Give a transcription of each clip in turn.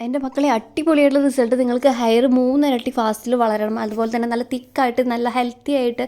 എന്റെ മക്കളെ അടിപൊളിയായിട്ടുള്ള റിസൾട്ട് നിങ്ങൾക്ക് ഹെയർ മൂന്നിരട്ടി ഫാസ്റ്റിൽ വളരണം. അതുപോലെ തന്നെ നല്ല തിക്കായിട്ട് നല്ല ഹെൽത്തി ആയിട്ട്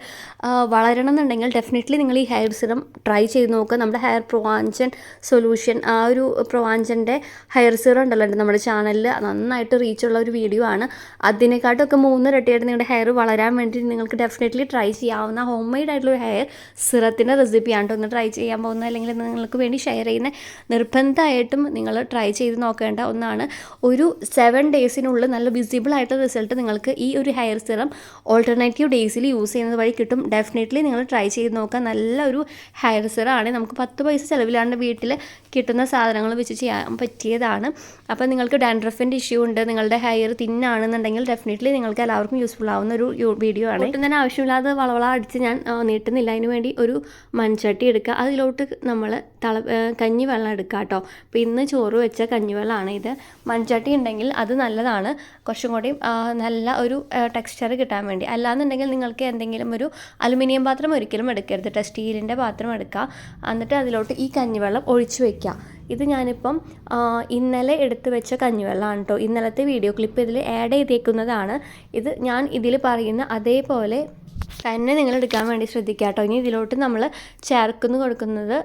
വളരണം എന്നുണ്ടെങ്കിൽ ഡെഫിനറ്റ്ലി നിങ്ങൾ ഈ ഹെയർ സിറം ട്രൈ ചെയ്ത് നോക്കുക. നമ്മുടെ ഹെയർ പ്രൊവാഞ്ചൻ സൊല്യൂഷൻ ആ ഒരു പ്രൊവാഞ്ചന്റെ ഹെയർ സിറം ഉണ്ടല്ലോ ഉണ്ട് നമ്മുടെ ചാനലിൽ നന്നായിട്ട് റീച്ചുള്ള ഒരു വീഡിയോ ആണ്. അതിനെക്കാട്ടൊക്കെ മൂന്നിരട്ടിയായിട്ട് നിങ്ങളുടെ ഹെയർ വളരാൻ വേണ്ടി നിങ്ങൾക്ക് ഡെഫിനറ്റ്ലി ട്രൈ ചെയ്യാവുന്ന ഹോം മെയ്ഡ് ആയിട്ടുള്ള ഒരു ഹെയർ സിറത്തിന്റെ റെസിപ്പിയാണ് ഒന്ന് ട്രൈ ചെയ്യാൻ പോകുന്നത് അല്ലെങ്കിൽ നിങ്ങൾക്ക് വേണ്ടി ഷെയർ ചെയ്യുന്ന നിർബന്ധമായിട്ടും നിങ്ങൾ ട്രൈ ചെയ്ത് നോക്കേണ്ട ഒന്നാണ്. ഒരു സെവൻ ഡേയ്സിനുള്ളിൽ നല്ല വിസിബിൾ ആയിട്ടുള്ള റിസൾട്ട് നിങ്ങൾക്ക് ഈ ഒരു ഹെയർ സിറം ഓൾട്ടർനേറ്റീവ് ഡേയ്സിൽ യൂസ് ചെയ്യുന്നത് വഴി കിട്ടും. ഡെഫിനറ്റ്ലി നിങ്ങൾ ട്രൈ ചെയ്ത് നോക്കുക. നല്ല ഒരു ഹെയർ സിറമാണ് നമുക്ക് പത്ത് പൈസ ചിലവിലാണ്ട് വീട്ടിൽ കിട്ടുന്ന സാധനങ്ങൾ വെച്ച് ചെയ്യാൻ പറ്റിയതാണ്. അപ്പോൾ നിങ്ങൾക്ക് ഡാൻഡ്രഫിന്റെ ഇഷ്യൂ ഉണ്ട് നിങ്ങളുടെ ഹെയർ തിന്നാണെന്നുണ്ടെങ്കിൽ ഡെഫിനറ്റ്ലി നിങ്ങൾക്ക് എല്ലാവർക്കും യൂസ്ഫുൾ ആവുന്ന ഒരു വീഡിയോ ആണ്. ഒട്ടും തന്നെ ആവശ്യമില്ലാതെ വളവള അടിച്ച് ഞാൻ നീട്ടുന്നില്ല. അതിന് വേണ്ടി ഒരു മൺചട്ടി എടുക്കുക. അതിലോട്ട് നമ്മൾ തള കഞ്ഞിവെള്ളം കഞ്ഞി വെള്ളം എടുക്കുക കേട്ടോ. അപ്പോൾ ഇന്ന് ചോറ് വെച്ച കഞ്ഞിവെള്ളമാണ് ഇത്. മൺചട്ടി ഉണ്ടെങ്കിൽ അത് നല്ലതാണ്. കുറച്ചും കൂടി നല്ല ഒരു ടെക്സ്ചർ കിട്ടാൻ വേണ്ടി. അല്ലാന്നുണ്ടെങ്കിൽ നിങ്ങൾക്ക് എന്തെങ്കിലും ഒരു അലുമിനിയം പാത്രം ഒരിക്കലും എടുക്കരുത്. സ്റ്റീലിന്റെ പാത്രം എടുക്കുക. എന്നിട്ട് അതിലോട്ട് ഈ കഞ്ഞിവെള്ളം ഒഴിച്ചു വയ്ക്കുക ഇത് ഞാനിപ്പം ഇന്നലെ എടുത്തു വെച്ച കഞ്ഞിവെള്ളമാണ് കേട്ടോ ഇന്നലത്തെ വീഡിയോ ക്ലിപ്പ് ഇതിൽ ആഡ് ചെയ്തേക്കുന്നതാണ്. ഇത് ഞാൻ ഇതിൽ പറയുന്ന അതേപോലെ തന്നെ നിങ്ങൾ എടുക്കാൻ വേണ്ടി ശ്രദ്ധിക്കുക കേട്ടോ ഇനി ഇതിലോട്ട് നമ്മൾ ചേർക്കുന്നു കൊടുക്കുന്നത്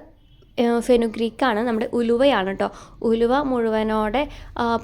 ഫെനുഗ്രീക്കാണ് നമ്മുടെ ഉലുവയാണ് കേട്ടോ ഉലുവ മുഴുവനോടെ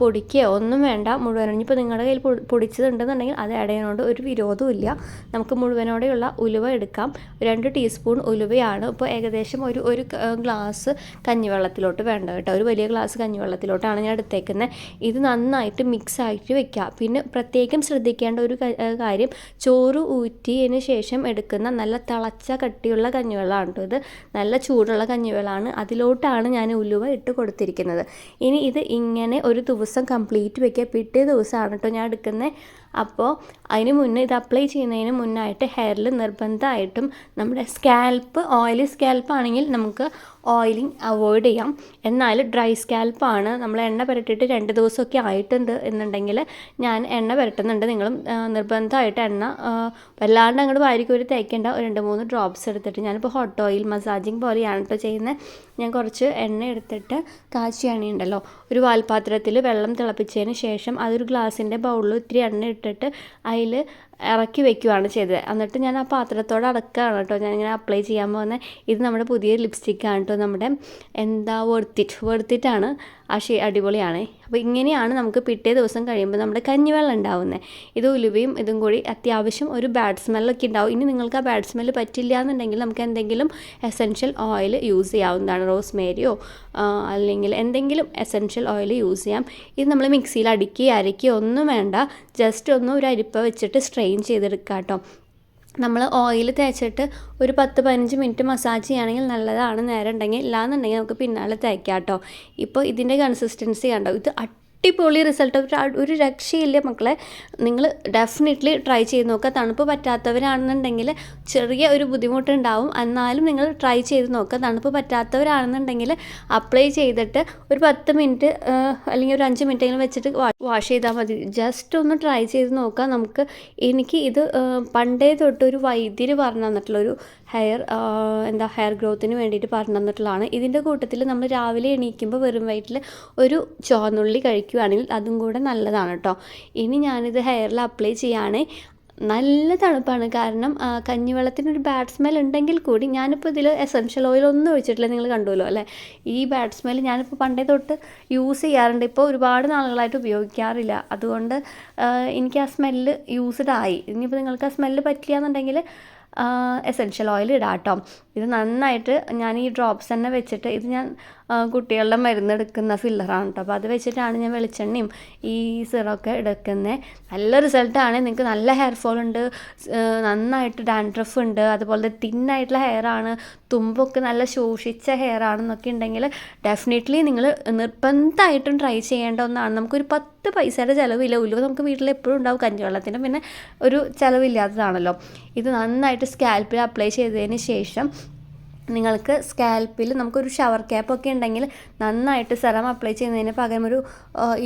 പൊടിക്കുകയോ ഒന്നും വേണ്ട മുഴുവൻ ഇനിയിപ്പോൾ നിങ്ങളുടെ കയ്യിൽ പൊടിച്ചതുണ്ടെന്നുണ്ടെങ്കിൽ അത് ചെയ്യുന്നതുകൊണ്ട് ഒരു വിരോധവും ഇല്ല. നമുക്ക് മുഴുവനോടെയുള്ള ഉലുവ എടുക്കാം. രണ്ട് ടീസ്പൂൺ ഉലുവയാണ്. ഇപ്പോൾ ഏകദേശം ഒരു ഒരു ഗ്ലാസ് കഞ്ഞിവെള്ളത്തിലോട്ട് വേണ്ട കേട്ടോ ഒരു വലിയ ഗ്ലാസ് കഞ്ഞിവെള്ളത്തിലോട്ടാണ് ഞാൻ എടുത്തേക്കുന്നത്. ഇത് നന്നായിട്ട് മിക്സ് ആയിട്ട് വെക്കുക. പിന്നെ പ്രത്യേകം ശ്രദ്ധിക്കേണ്ട ഒരു കാര്യം ചോറ് ഊറ്റിയതിന് ശേഷം എടുക്കുന്ന നല്ല തിളച്ച കട്ടിയുള്ള കഞ്ഞിവെള്ളമാണ് കേട്ടോ ഇത്. നല്ല ചൂടുള്ള കഞ്ഞിവെള്ളമാണ് അതിലോട്ടാണ് ഞാൻ ഉലുവ ഇട്ട് കൊടുത്തിരിക്കുന്നത്. ഇനി ഇത് ഇങ്ങനെ ഒരു ദിവസം കംപ്ലീറ്റ് വെക്കുക. പിറ്റേ ദിവസമാണ് കേട്ടോ ഞാൻ എടുക്കുന്നത്. അപ്പോൾ അതിന് മുന്നേ ഇത് അപ്ലൈ ചെയ്യുന്നതിന് മുന്നായിട്ട് ഹെയറിൽ നിർബന്ധമായിട്ടും നമ്മുടെ സ്കാൽപ്പ് ഓയിലി സ്കാൽപ്പ് ആണെങ്കിൽ നമുക്ക് ഓയിലിംഗ് അവോയ്ഡ് ചെയ്യാം. എന്നാൽ ഡ്രൈ സ്കാൽപ്പാണ് നമ്മൾ എണ്ണ പുരട്ടിയിട്ട് രണ്ട് ദിവസമൊക്കെ ആയിട്ടുണ്ട് എന്നുണ്ടെങ്കിൽ ഞാൻ എണ്ണ പുരട്ടുന്നുണ്ട്. നിങ്ങളും നിർബന്ധമായിട്ട് എണ്ണ വല്ലാണ്ട് അങ്ങോട്ട് വാരിക്കോരി തേക്കേണ്ട രണ്ട് മൂന്ന് ഡ്രോപ്സ് എടുത്തിട്ട് ഞാനിപ്പോൾ ഹോട്ട് ഓയിൽ മസാജിങ് പോലെയാണ് കേട്ടോ ചെയ്യുന്നത് ഞാൻ കുറച്ച് എണ്ണ എടുത്തിട്ട് കാച്ചി അണിയുണ്ടല്ലോ ഒരു വാൽപാത്രത്തിൽ വെള്ളം തിളപ്പിച്ചതിന് ശേഷം അതൊരു ഗ്ലാസിന്റെ ബൗളിൽ ഇത്തിരി എണ്ണ ഇട്ടിട്ട് അതിൽ ഇറക്കി വെക്കുകയാണ് ചെയ്തത്. എന്നിട്ട് ഞാൻ ആ പാത്രത്തോട് അടക്കുകയാണ് കേട്ടോ. ഞാനിങ്ങനെ അപ്ലൈ ചെയ്യാൻ പോകുന്നത് ഇത് നമ്മുടെ പുതിയ ലിപ്സ്റ്റിക്കാണ് കേട്ടോ. നമ്മുടെ എന്താ വെർത്തിറ്റ് വെർത്തിറ്റാണ് ആ ഷേ അടിപൊളിയാണ്. അപ്പോൾ ഇങ്ങനെയാണ് നമുക്ക് പിറ്റേ ദിവസം കഴിയുമ്പോൾ നമ്മുടെ കഞ്ഞിവെള്ളം ഉണ്ടാവുന്നത് ഇത് ഉലുവയും ഇതും കൂടി അത്യാവശ്യം ഒരു ബാഡ് സ്മെല്ലൊക്കെ ഉണ്ടാവും. ഇനി നിങ്ങൾക്ക് ആ ബാഡ് സ്മെല്ല് പറ്റില്ല എന്നുണ്ടെങ്കിൽ നമുക്ക് എന്തെങ്കിലും എസെൻഷ്യൽ ഓയിൽ യൂസ് ചെയ്യാവുന്നതാണ് റോസ്മേരിയോ അല്ലെങ്കിൽ എന്തെങ്കിലും എസെൻഷ്യൽ ഓയിൽ യൂസ് ചെയ്യാം. ഇത് നമ്മൾ മിക്സിയിൽ അടുക്കി അരക്കി ഒന്നും വേണ്ട. ജസ്റ്റ് ഒന്ന് ഒരു അരിപ്പ വെച്ചിട്ട് സ്ട്രെയിൻ ചെയ്തെടുക്കുക കേട്ടോ. നമ്മൾ ഓയിൽ തേച്ചിട്ട് ഒരു പത്ത് പതിനഞ്ച് മിനിറ്റ് മസാജ് ചെയ്യുകയാണെങ്കിൽ നല്ലതാണ്. നേരം ഉണ്ടെങ്കിൽ ഇല്ലാന്നുണ്ടെങ്കിൽ നമുക്ക് പിന്നാലെ തേക്കാം കേട്ടോ. ഇപ്പോൾ ഇതിന്റെ കൺസിസ്റ്റൻസി കണ്ടോ? ഇത് അടിപൊളി റിസൾട്ട് ഒരു രക്ഷയില്ല മക്കളെ. നിങ്ങൾ ഡെഫിനറ്റ്ലി ട്രൈ ചെയ്ത് നോക്കുക. തണുപ്പ് പറ്റാത്തവരാണെന്നുണ്ടെങ്കിൽ ചെറിയ ഒരു ബുദ്ധിമുട്ടുണ്ടാവും. എന്നാലും നിങ്ങൾ ട്രൈ ചെയ്ത് നോക്കുക. തണുപ്പ് പറ്റാത്തവരാണെന്നുണ്ടെങ്കിൽ അപ്ലൈ ചെയ്തിട്ട് ഒരു പത്ത് മിനിറ്റ് അല്ലെങ്കിൽ ഒരു അഞ്ച് മിനിറ്റ് എങ്കിലും വെച്ചിട്ട് വാഷ് ചെയ്താൽ മതി. ജസ്റ്റ് ഒന്ന് ട്രൈ ചെയ്ത് നോക്കുക. നമുക്ക് എനിക്ക് ഇത് പണ്ടേ തൊട്ട് ഒരു വൈദ്യര് പറഞ്ഞു തന്നിട്ടുള്ള ഒരു ഹെയർ എന്താ ഹെയർ ഗ്രോത്തിന് വേണ്ടിയിട്ട് പറഞ്ഞു തന്നിട്ടുള്ളതാണ്. ഇതിന്റെ കൂട്ടത്തിൽ നമ്മൾ രാവിലെ എണീക്കുമ്പോൾ വെറും വയറ്റിൽ ഒരു ചുവന്നുള്ളി കഴിക്കുകയാണെങ്കിൽ അതും കൂടെ നല്ലതാണ് കേട്ടോ. ഇനി ഞാനിത് ഹെയറിൽ അപ്ലൈ ചെയ്യാണേ നല്ല തണുപ്പാണ്. കാരണം കഞ്ഞിവെള്ളത്തിനൊരു ബാഡ് സ്മെൽ ഉണ്ടെങ്കിൽ കൂടി ഞാനിപ്പോൾ ഇതിൽ എസെൻഷ്യൽ ഓയിൽ ഒന്നും ഒഴിച്ചിട്ടില്ല. നിങ്ങൾ കണ്ടുവല്ലോ അല്ലേ? ഈ ബാഡ് സ്മെൽ ഞാനിപ്പോൾ പണ്ടേ തൊട്ട് യൂസ് ചെയ്യാറുണ്ട്. ഇപ്പോൾ ഒരുപാട് നാളുകളായിട്ട് ഉപയോഗിക്കാറില്ല. അതുകൊണ്ട് എനിക്ക് ആ സ്മെല്ല് യൂസ്ഡ് ആയി. ഇനിയിപ്പോൾ നിങ്ങൾക്ക് ആ സ്മെല്ല് പറ്റില്ല എന്നുണ്ടെങ്കിൽ എസെൻഷ്യൽ ഓയിൽ ഇടാം കേട്ടോ. ഇത് നന്നായിട്ട് ഞാൻ ഈ ഡ്രോപ്സ് തന്നെ വെച്ചിട്ട് ഇത് ഞാൻ കുട്ടികളുടെ മരുന്ന് എടുക്കുന്ന ഫില്ലറാണ് കേട്ടോ. അപ്പോൾ അത് വെച്ചിട്ടാണ് ഞാൻ വെളിച്ചെണ്ണയും ഈ സിറൊക്കെ എടുക്കുന്നത് നല്ല റിസൾട്ടാണ് നിങ്ങൾക്ക് നല്ല ഹെയർ ഫോൾ ഉണ്ട്. നന്നായിട്ട് ഡാൻഡ്രഫ് ഉണ്ട്. അതുപോലെ തിൻ തിന്നായിട്ടുള്ള ഹെയറാണ് തുമ്പൊക്കെ നല്ല ശോഷിച്ച ഹെയർ ആണെന്നൊക്കെ ഉണ്ടെങ്കിൽ ഡെഫിനറ്റ്ലി നിങ്ങൾ നിർബന്ധമായിട്ടും ട്രൈ ചെയ്യേണ്ട ഒന്നാണ്. നമുക്കൊരു പത്ത് പൈസയുടെ ചിലവില്ല. ഉലുവ നമുക്ക് വീട്ടിൽ എപ്പോഴും ഉണ്ടാവും. കഞ്ഞിവെള്ളത്തിന്റെ പിന്നെ ഒരു ചിലവില്ലാത്തതാണല്ലോ. ഇത് നന്നായിട്ട് സ്കാൽപ്പിൽ അപ്ലൈ ചെയ്തതിന് ശേഷം നിങ്ങൾക്ക് സ്കാൽപ്പിൽ നമുക്കൊരു ഷവർ ക്യാപ്പ് ഒക്കെ ഉണ്ടെങ്കിൽ നന്നായിട്ട് സെറം അപ്ലൈ ചെയ്യുന്നതിന് പകരം ഒരു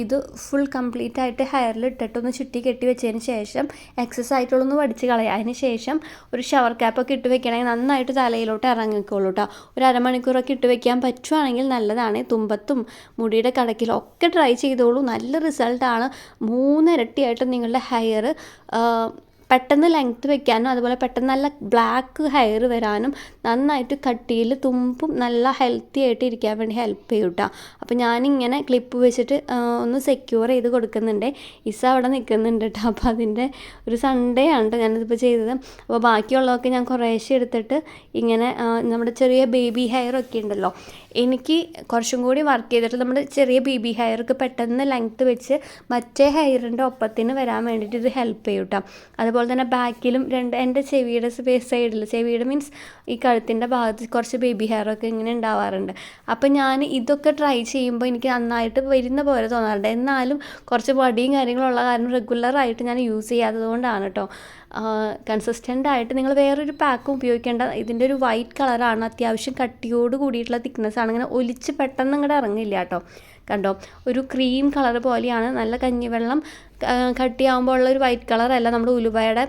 ഇത് ഫുൾ കംപ്ലീറ്റ് ആയിട്ട് ഹെയറിൽ ഇട്ടിട്ടൊന്ന് ചുറ്റി കെട്ടി വെച്ചതിന് ശേഷം എക്സസ് ആയിട്ടുള്ളൊന്ന് വടിച്ച് കളയുക അതിന് ശേഷം ഒരു ഷവർ ക്യാപ്പ് ഒക്കെ ഇട്ട് വെക്കണമെങ്കിൽ നന്നായിട്ട് തലയിലോട്ട് ഇറങ്ങിക്കോളൂ കേട്ടോ ഒരു അരമണിക്കൂറൊക്കെ ഇട്ട് വെക്കാൻ പറ്റുവാണെങ്കിൽ നല്ലതാണ്. തുമ്പത്തും മുടിയുടെ കടക്കിലും ഒക്കെ ട്രൈ ചെയ്തോളൂ. നല്ല റിസൾട്ടാണ് മൂന്നിരട്ടിയായിട്ട് നിങ്ങളുടെ ഹെയർ പെട്ടെന്ന് ലെങ്ത്ത് വെക്കാനും അതുപോലെ പെട്ടെന്ന് നല്ല ബ്ലാക്ക് ഹെയർ വരാനും നന്നായിട്ട് കട്ടിയിൽ തുമ്പും നല്ല ഹെൽത്തി ആയിട്ട് ഇരിക്കാൻ വേണ്ടി ഹെൽപ്പ് ചെയ്യും കേട്ടോ അപ്പോൾ ഞാനിങ്ങനെ ക്ലിപ്പ് വെച്ചിട്ട് ഒന്ന് സെക്യൂർ ചെയ്ത് കൊടുക്കുന്നുണ്ട്. ഇസ അവിടെ നിൽക്കുന്നുണ്ട് കേട്ടോ അപ്പോൾ അതിന്റെ ഒരു സൺഡേ ആണ് ഞാനിതിപ്പോൾ ചെയ്തത്. അപ്പോൾ ബാക്കിയുള്ളതൊക്കെ ഞാൻ കുറേശ്ശെ എടുത്തിട്ട് ഇങ്ങനെ നമ്മുടെ ചെറിയ ബേബി ഹെയർ ഒക്കെ ഉണ്ടല്ലോ. എനിക്ക് കുറച്ചും കൂടി വർക്ക് ചെയ്തിട്ട് നമ്മുടെ ചെറിയ ബേബി ഹെയർക്ക് പെട്ടെന്ന് ലെങ്ത്ത് വെച്ച് മറ്റേ ഹെയറിന്റെ ഒപ്പത്തിന് വരാൻ വേണ്ടിയിട്ട് ഇത് ഹെൽപ്പ് ചെയ്യും കേട്ടോ അതുപോലെ തന്നെ ബാക്കിലും രണ്ട് എന്റെ ചെവിയുടെ സ്പേസ് സൈഡിൽ ചെവിയുടെ മീൻസ് ഈ കഴുത്തിന്റെ ഭാഗത്ത് കുറച്ച് ബേബി ഹെയറൊക്കെ ഇങ്ങനെ ഉണ്ടാവാറുണ്ട് അപ്പോൾ ഞാൻ ഇതൊക്കെ ട്രൈ ചെയ്യുമ്പോൾ എനിക്ക് നന്നായിട്ട് വരുന്ന പോലെ തോന്നാറുണ്ട്. എന്നാലും കുറച്ച് വടിയും കാര്യങ്ങളുള്ള കാരണം റെഗുലറായിട്ട് ഞാൻ യൂസ് ചെയ്യാത്തത് കൊണ്ടാണ് കേട്ടോ കൺസിസ്റ്റന്റ് ആയിട്ട് നിങ്ങൾ വേറൊരു പാക്കും ഉപയോഗിക്കേണ്ട ഇതിന്റെ ഒരു വൈറ്റ് കളറാണ് അത്യാവശ്യം കട്ടിയോട് കൂടിയിട്ടുള്ള തിക്നെസ് ആണ്. ഇങ്ങനെ ഒലിച്ച് പെട്ടെന്ന് ഇങ്ങോട്ട് ഇറങ്ങില്ല കേട്ടോ കണ്ടോ? ഒരു ക്രീം കളർ പോലെയാണ്. നല്ല കഞ്ഞിവെള്ളം കട്ടിയാകുമ്പോൾ ഉള്ള ഒരു വൈറ്റ് കളറല്ല നമ്മുടെ ഉലുവയുടെ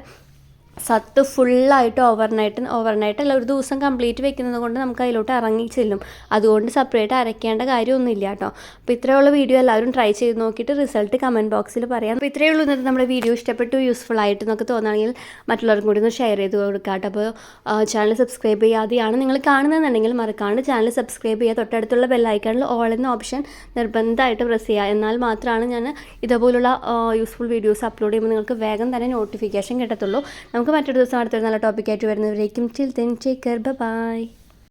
സത്ത് ഫുള്ളായിട്ട് ഓവർനൈറ്റ് ഓവർനൈറ്റ് അല്ല ഒരു ദിവസം കംപ്ലീറ്റ് വെക്കുന്നത് കൊണ്ട് നമുക്ക് അതിലോട്ട് ഇറങ്ങി ചെല്ലും. അതുകൊണ്ട് സെപ്പറേറ്റ് അരയ്ക്കേണ്ട കാര്യമൊന്നുമില്ല കേട്ടോ. അപ്പോൾ ഇത്രയുള്ള വീഡിയോ എല്ലാവരും ട്രൈ ചെയ്ത് നോക്കിയിട്ട് റിസൾട്ട് കമന്റ് ബോക്സിൽ പറയാം. അപ്പോൾ ഇത്രയേ ഉള്ളൂ. ഇന്നത്തെ നമ്മുടെ വീഡിയോ ഇഷ്ടപ്പെട്ടു യൂസ്ഫുൾ ആയിട്ട് എന്നൊക്കെ തോന്നുകയാണെങ്കിൽ മറ്റുള്ളവർക്കും കൂടി ഒന്ന് ഷെയർ ചെയ്ത് കൊടുക്കാം കേട്ടോ. അപ്പോൾ ചാനൽ സബ്സ്ക്രൈബ് ചെയ്യാതെയാണ് നിങ്ങൾ കാണുന്നതെന്നുണ്ടെങ്കിൽ മറക്കാണ്ട് ചാനൽ സബ്സ്ക്രൈബ് ചെയ്യുക. തൊട്ടടുത്തുള്ള ബെല്ലൈക്കണിൽ ഓൾ എന്ന ഓപ്ഷൻ നിർബന്ധമായിട്ട് പ്രസ് ചെയ്യുക. എന്നാൽ മാത്രമാണ് ഞാൻ ഇതുപോലുള്ള യൂസ്ഫുൾ വീഡിയോസ് അപ്ലോഡ് ചെയ്യുമ്പോൾ നിങ്ങൾക്ക് വേഗം തന്നെ നോട്ടിഫിക്കേഷൻ കിട്ടത്തുള്ളൂ. നമുക്ക് മറ്റൊരു ദിവസം അടുത്തൊരു നല്ല ടോപ്പിക്കായിട്ട് വരുന്നവരേക്കും. Till then take care bye